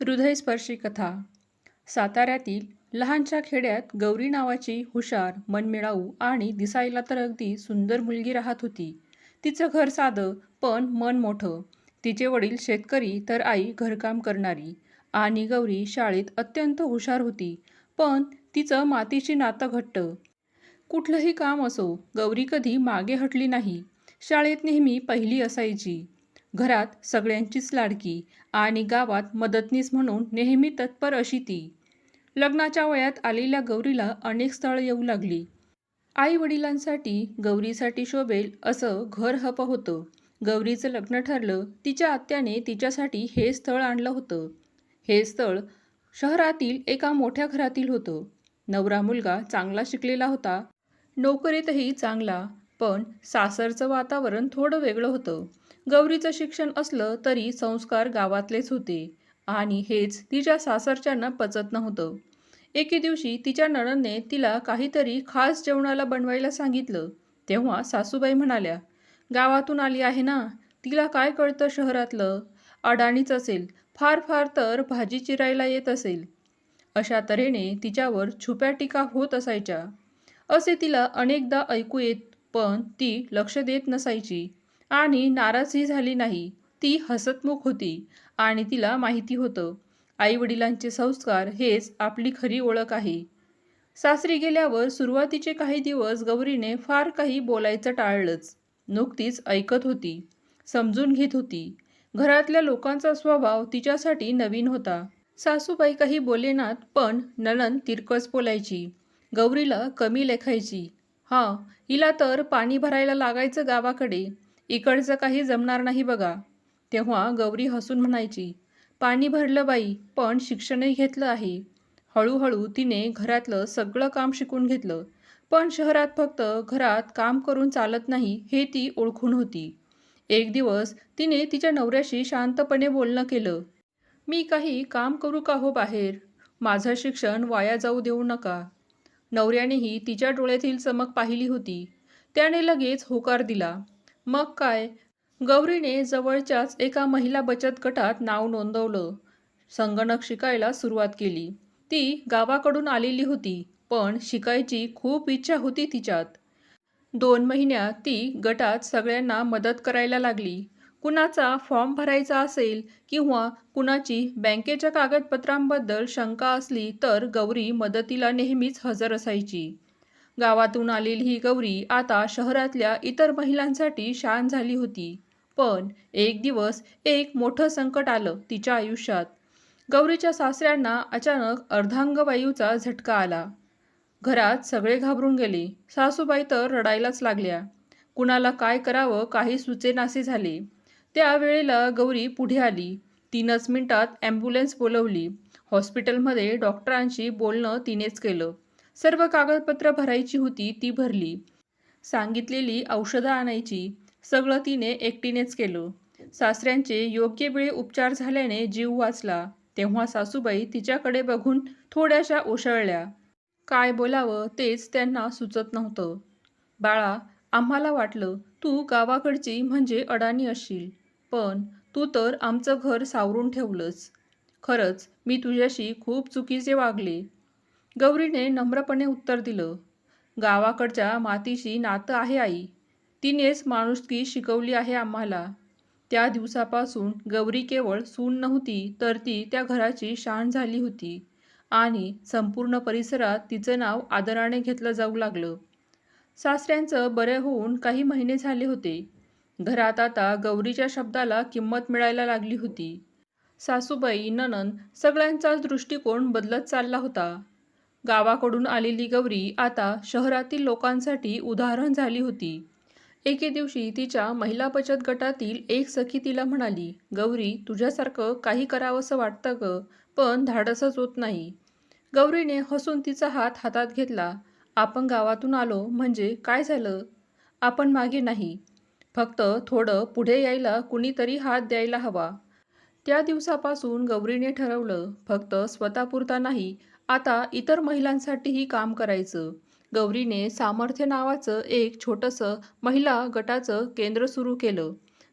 हृदयस्पर्शी कथा साताऱ्यातील लहानशा खेड्यात गौरी नावाची हुशार मनमिळाऊ आणि दिसायला तर अगदी सुंदर मुलगी राहत होती. तिचं घर साधं पण मन मोठं. तिचे वडील शेतकरी तर आई घरकाम करणारी. आणि गौरी शाळेत अत्यंत हुशार होती पण तिचं मातीची नातं घट्ट. कुठलंही काम असो गौरी कधी मागे हटली नाही. शाळेत नेहमी पहिली असायची. घरात सगळ्यांचीच लाडकी आणि गावात मदतनीस म्हणून नेहमी तत्पर अशी ती. लग्नाच्या वयात आलेल्या गौरीला अनेक स्थळं येऊ लागली. आई वडिलांसाठी गौरीसाठी शोभेल असं घर हप होतं. गौरीचं लग्न ठरलं तिच्या आत्याने तिच्यासाठी हे स्थळ आणलं होतं. हे स्थळ शहरातील एका मोठ्या घरातील होतं. नवरा मुलगा चांगला शिकलेला होता. नोकरीतही चांगला पण सासरचं वातावरण थोडं वेगळं होतं. गौरीचं शिक्षण असलं तरी संस्कार गावातलेच होते. आणि हेच तिच्या सासरच्यांना पचत नव्हतं. एके दिवशी तिच्या नणनने तिला काहीतरी खास जेवणाला बनवायला सांगितलं. तेव्हा सासूबाई म्हणाल्या गावातून आली आहे ना? तिला काय कळतं शहरातलं? अडाणीच असेल. फार फार तर भाजी चिरायला येत असेल. अशा तऱ्हेने तिच्यावर छुप्या टीका होत असायच्या. असे तिला अनेकदा ऐकू येत पण ती लक्ष देत नसायची. आणि नाराजही झाली नाही. ती हसतमुख होती आणि तिला माहिती होतं. आईवडिलांचे संस्कार हेच आपली खरी ओळख आहे. सासरी गेल्यावर सुरुवातीचे काही दिवस गौरीने फार काही बोलायचं टाळलंच. नुकतीच ऐकत होती. समजून घेत होती. घरातल्या लोकांचा स्वभाव तिच्यासाठी नवीन होता. सासूबाई काही बोलेनात पण ननन तिरकस बोलायची. गौरीला कमी लेखायची. हां हिला तर पाणी भरायला लागायचं गावाकडे. इकडचं काही जमणार नाही बघा. तेव्हा गौरी हसून म्हणायची पाणी भरलं बाई पण शिक्षणही घेतलं आहे. हळूहळू तिने घरातलं सगळं काम शिकून घेतलं. पण शहरात फक्त घरात काम करून चालत नाही हे ती ओळखून होती. एक दिवस तिने तिच्या नवऱ्याशी शांतपणे बोलणं केलं. मी काही काम करू का हो बाहेर? माझं शिक्षण वाया जाऊ देऊ नका. नवऱ्यानेही तिच्या डोळ्यातील चमक पाहिली होती. त्याने लगेच होकार दिला. मग काय? गौरीने जवळच्याच एका महिला बचत गटात नाव नोंदवलं. संगणक शिकायला सुरुवात केली. ती गावाकडून आलेली होती पण शिकायची खूप इच्छा होती तिच्यात. दोन महिन्यात ती गटात सगळ्यांना मदत करायला लागली. कुणाचा फॉर्म भरायचा असेल किंवा कुणाची बँकेच्या कागदपत्रांबद्दल शंका असली तर गौरी मदतीला नेहमीच हजर असायची. गावातून आलेली ही गौरी आता शहरातल्या इतर महिलांसाठी शान झाली होती. पण एक दिवस एक मोठं संकट आलं तिच्या आयुष्यात. गौरीच्या सासऱ्यांना अचानक अर्धांगवायूचा झटका आला. घरात सगळे घाबरून गेले. सासूबाई तर रडायलाच लागल्या. कुणाला काय करावं काही सुचेनासे झाले. त्यावेळेला गौरी पुढे आली. तीनच मिनिटात ॲम्ब्युलन्स बोलवली. हॉस्पिटलमध्ये डॉक्टरांशी बोलणं तिनेच केलं. सर्व कागदपत्र भरायची होती ती भरली. सांगितलेली औषधं आणायची सगळं तिने एकटीनेच केलं. सासऱ्यांचे योग्य वेळी उपचार झाल्याने जीव वाचला. तेव्हा सासूबाई तिच्याकडे बघून थोड्याशा ओशळल्या काय बोलावं तेच त्यांना सुचत नव्हतं. बाळा आम्हाला वाटलं तू गावाकडची म्हणजे अडाणी असशील पण तू तर आमचं घर सावरून ठेवलंस. खरंच मी तुझ्याशी खूप चुकीचे वागले. गौरीने नम्रपणे उत्तर दिलं गावाकडच्या मातीशी नातं आहे आई. तिनेच माणुसकी शिकवली आहे आम्हाला. त्या दिवसापासून गौरी केवळ सून नव्हती तर ती त्या घराची शान झाली होती आणि संपूर्ण परिसरात तिचं नाव आदराने घेतलं जाऊ लागलं. सासऱ्यांचं बरे होऊन काही महिने झाले होते. घरात आता गौरीच्या शब्दाला किंमत मिळायला लागली होती. सासूबाई ननन सगळ्यांचाच दृष्टिकोन बदलत चालला होता. गावाकडून आलेली गौरी आता शहरातील लोकांसाठी उदाहरण झाली होती. एके दिवशी तिच्या महिला बचत गटातील एक सखी तिला म्हणाली गौरी तुझ्यासारखं काही करावंसं वाटतं ग पण धाडसच होत नाही. गौरीने हसून तिचा हात हातात घेतला. आपण गावातून आलो म्हणजे काय झालं? आपण मागे नाही. फक्त थोडं पुढे यायला कुणीतरी हात द्यायला हवा. त्या दिवसापासून गौरीने ठरवलं फक्त स्वतःपुरता नाही आता इतर महिलांसाठीही काम करायचं. गौरीने सामर्थ्य नावाचं एक छोटंसं महिला गटाचं केंद्र सुरू केलं.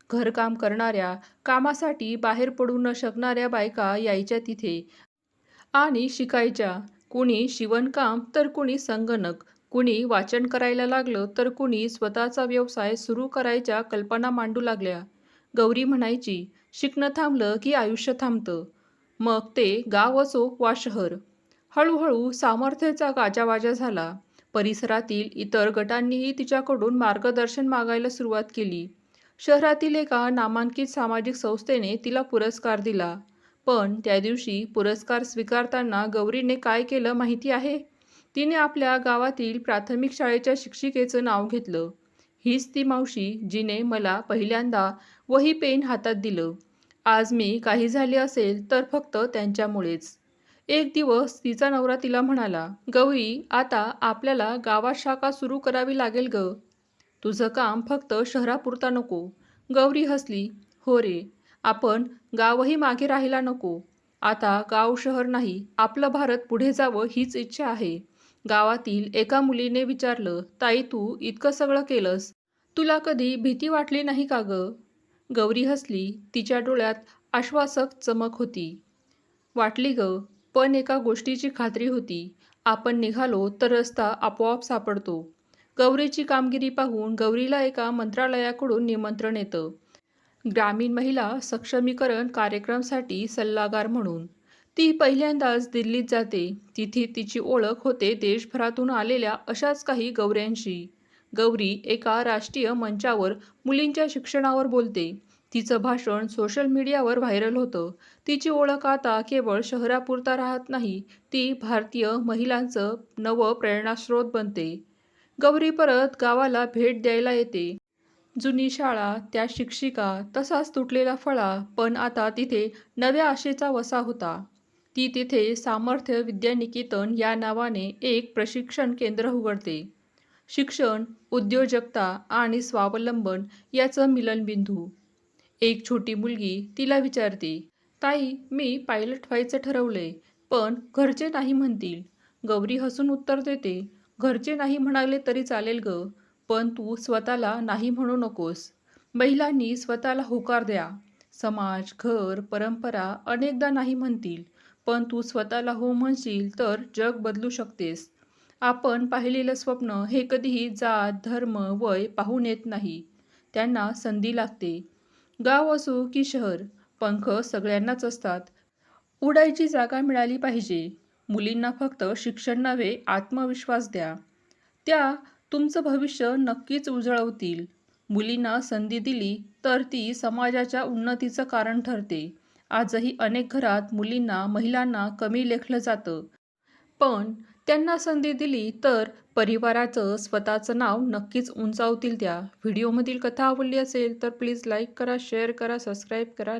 घरकाम करणाऱ्या कामासाठी बाहेर पडू न शकणाऱ्या बायका यायच्या तिथे. आणि शिकायच्या कुणी शिवणकाम तर कुणी संगणक कुणी वाचन करायला लागलं तर कुणी स्वतःचा व्यवसाय सुरू करायच्या कल्पना मांडू लागल्या. गौरी म्हणायची शिकणं थांबलं की आयुष्य थांबतं. मग ते गाव असो वा शहर. हळूहळू सामर्थ्याचा गाजावाजा झाला. परिसरातील इतर गटांनीही तिच्याकडून मार्गदर्शन मागायला सुरुवात केली. शहरातील एका नामांकित सामाजिक संस्थेने तिला पुरस्कार दिला. पण त्या दिवशी पुरस्कार स्वीकारताना गौरीने काय केलं माहिती आहे? तिने आपल्या गावातील प्राथमिक शाळेच्या शिक्षिकेचं नाव घेतलं. हीच ती मावशी जिने मला पहिल्यांदा वही पेन हातात दिलं. आज मी काही झाले असेल तर फक्त त्यांच्यामुळेच. एक दिवस तिचा नवरा तिला म्हणाला गौरी आता आपल्याला गावात शाखा सुरू करावी लागेल ग. तुझं काम फक्त शहरापुरता नको. गौरी हसली हो रे आपण गावही मागे राहायला नको. आता गाव शहर नाही आपलं भारत पुढे जावं हीच इच्छा आहे. गावातील एका मुलीने विचारलं ताई तू इतकं सगळं केलंस. तुला कधी भीती वाटली नाही का ग? गौरी हसली तिच्या डोळ्यात आश्वासक चमक होती. वाटली ग पण एका गोष्टीची खात्री होती. आपण निघालो तर रस्ता आपोआप सापडतो. गौरीची कामगिरी पाहून गौरीला एका मंत्रालयाकडून निमंत्रण येतं. ग्रामीण महिला सक्षमीकरण कार्यक्रमसाठी सल्लागार म्हणून. ती पहिल्यांदाच दिल्लीत जाते. तिथे तिची ओळख होते देशभरातून आलेल्या अशाच काही गौऱ्यांशी. गौरी एका राष्ट्रीय मंचावर मुलींच्या शिक्षणावर बोलते. तिचं भाषण सोशल मीडियावर व्हायरल होतं. तिची ओळख आता केवळ शहरापुरता राहत नाही ती भारतीय महिलांचं नवं प्रेरणास्रोत बनते. गौरी परत गावाला भेट द्यायला येते. जुनी शाळा त्या शिक्षिका तसाच तुटलेला फळा पण आता तिथे नव्या आशेचा वसा होता. ती तिथे सामर्थ्य विद्यानिकेतन या नावाने एक प्रशिक्षण केंद्र उघडते. शिक्षण उद्योजकता आणि स्वावलंबन याचं मिलनबिंदू. एक छोटी मुलगी तिला विचारते ताई मी पायलट व्हायचं ठरवलंय पण घरचे नाही म्हणतील. गौरी हसून उत्तर देते घरचे नाही म्हणाले तरी चालेल ग पण तू स्वतःला नाही म्हणू नकोस. महिलांनी स्वतःला होकार द्या. समाज घर परंपरा अनेकदा नाही म्हणतील पण तू स्वतःला हो म्हणशील तर जग बदलू शकतेस. आपण पाहिलेलं स्वप्न हे कधीही जात धर्म वय पाहून येत नाही. त्यांना संधी लागते. गाव असो की शहर पंख सगळ्यांनाच असतात. उडायची जागा मिळाली पाहिजे. मुलींना फक्त शिक्षण नव्हे आत्मविश्वास द्या. त्या तुमचं भविष्य नक्कीच उजळवतील. मुलींना संधी दिली तर ती समाजाच्या उन्नतीचं कारण ठरते. आजही अनेक घरात मुलींना महिलांना कमी लेखलं जातं. पण त्यांना संधी दिली तर परिवाराचं स्वतःचं नाव नक्कीच उंचावतील त्या. व्हिडिओमधील कथा आवडली असेल तर प्लीज लाईक करा शेअर करा सबस्क्राईब करा.